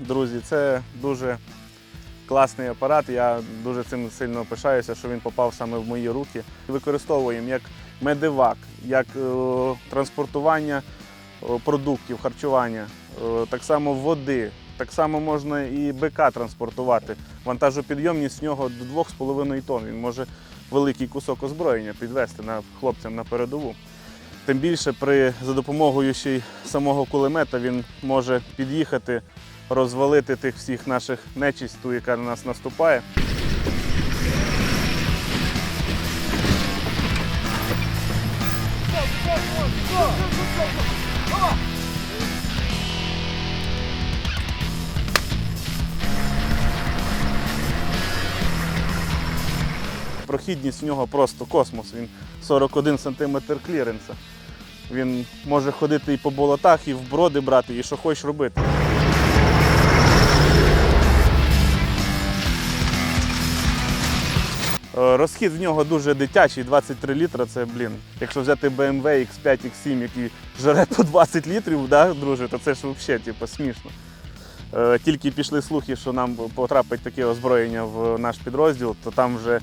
друзі, це дуже класний апарат. Я дуже цим сильно пишаюся, що він попав саме в мої руки. Використовуємо як медивак, як е, транспортування е, продуктів, харчування, е, так само води. Так само можна і БК транспортувати. Вантажопідйомність в нього до 2,5 тонн. Він може великий кусок озброєння підвести на хлопцям на передову. Тим більше при за допомогою ще й самого кулемета він може під'їхати, розвалити тих всіх наших нечисть, ту, яка на нас наступає. Прохідність в нього просто космос. Він 41 см кліренса. Він може ходити і по болотах, і в броди брати, і що хочеш робити. Розхід в нього дуже дитячий, 23 літра. Це, блін, якщо взяти BMW X5, X7, який жере по 20 літрів, да, друже, то це ж взагалі типу, смішно. Е, Тільки пішли слухи, що нам потрапить таке озброєння в наш підрозділ, то там вже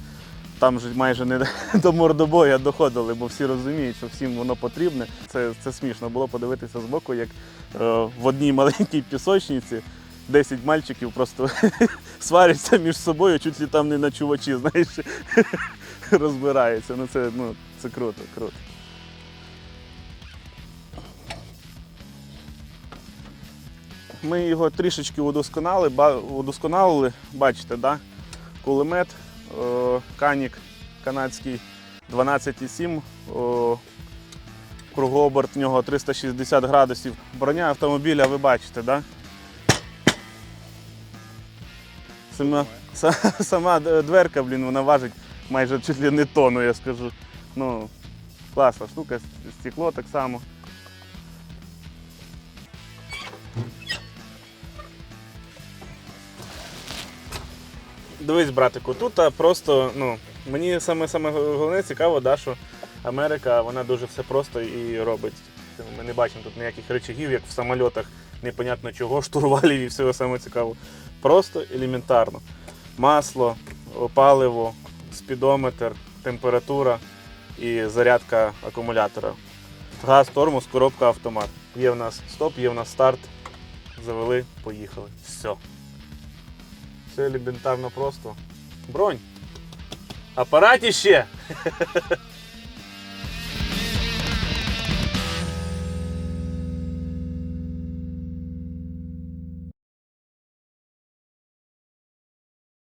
там вже майже не до мордобоя доходили, бо всі розуміють, що всім воно потрібне. Це, це смішно було подивитися збоку, як е, в одній маленькій пісочниці 10 мальчиків просто сваряться між собою, чуть ли там не на чувачі, знаєш, розбираються. Ну це, ну, це круто, круто. Ми його трішечки удосконалили, бачите, да? кулемет, е, канік канадський 12,7, кругооберт в нього 360 градусів. Броня автомобіля, ви бачите, да? Сама, сама дверка, блін, вона важить майже чуть ли не тонну, я скажу. Ну, класна штука, стекло так само. Дивись, братику, тут просто, ну, мені саме саме головне цікаво, да, що Америка вона дуже все просто і робить. Ми не бачимо тут ніяких речагів, як в самольотах, непонятно чого, штурвалів і всього саме цікаво. Просто елементарно. Масло, паливо, спідометр, температура і зарядка акумулятора. Газ, тормоз, коробка, автомат. Є в нас стоп, є в нас старт. Завели, поїхали. Все. Все елементарно просто. Бронь. Апараті ще.